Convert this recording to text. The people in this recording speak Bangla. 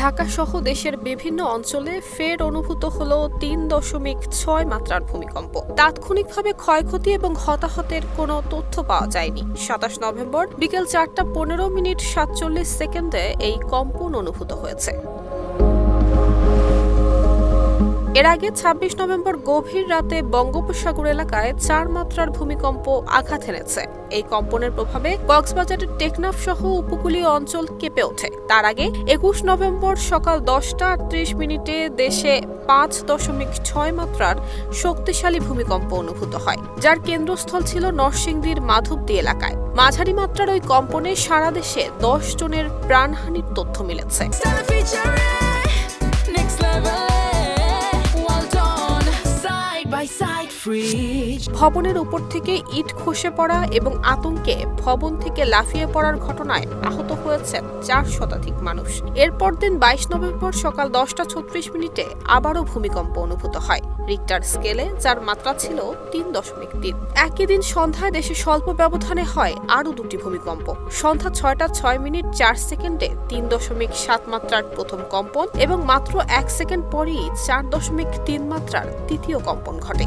ঢাকা সহ দেশের বিভিন্ন অঞ্চলে ফের অনুভূত হল তিন দশমিক ছয় মাত্রার ভূমিকম্প। তাৎক্ষণিকভাবে ক্ষয়ক্ষতি এবং হতাহতের কোনো তথ্য পাওয়া যায়নি। সাতাশ নভেম্বর বিকেল চারটা পনেরো মিনিট সাতচল্লিশ সেকেন্ডে এই কম্পন অনুভূত হয়েছে। এর আগে ২৬ নভেম্বর গভীর রাতে বঙ্গোপসাগর এলাকায় চার মাত্রার ভূমিকম্প আঘাত এনেছে এই কম্পনের প্রভাবে কক্সবাজারের টেকনাফ সহ উপকূলীয় অঞ্চল কেঁপে ওঠে। তার আগে একুশ নভেম্বর সকাল দশটা আটত্রিশ মিনিটে দেশে পাঁচ দশমিক ছয় মাত্রার শক্তিশালী ভূমিকম্প অনুভূত হয়, যার কেন্দ্রস্থল ছিল নরসিংদীর মাধবদী এলাকায়। মাঝারি মাত্রার ওই কম্পনে সারা দেশে দশ জনের প্রাণহানির তথ্য মিলেছে। By side. ভবনের উপর থেকে ইট খসে পড়া এবং আতঙ্কে ভবন থেকে লাফিয়ে পড়ার ঘটনায় আহত হয়েছেন চার শতাধিক মানুষ। এরপর দিন বাইশ নভেম্বর সকাল দশটা ছত্রিশ মিনিটে আবারও ভূমিকম্প অনুভূত হয়। রিক্টার স্কেলে যার মাত্রা ছিল তিন দশমিক তিন। একই দিন সন্ধ্যায় দেশে স্বল্প ব্যবধানে হয় আরও দুটি ভূমিকম্প। সন্ধ্যা ছয়টা ছয় মিনিট চার সেকেন্ডে তিন দশমিক সাত মাত্রার প্রথম কম্পন এবং মাত্র এক সেকেন্ড পরেই চার দশমিক তিন মাত্রার তৃতীয় কম্পন ঘটে।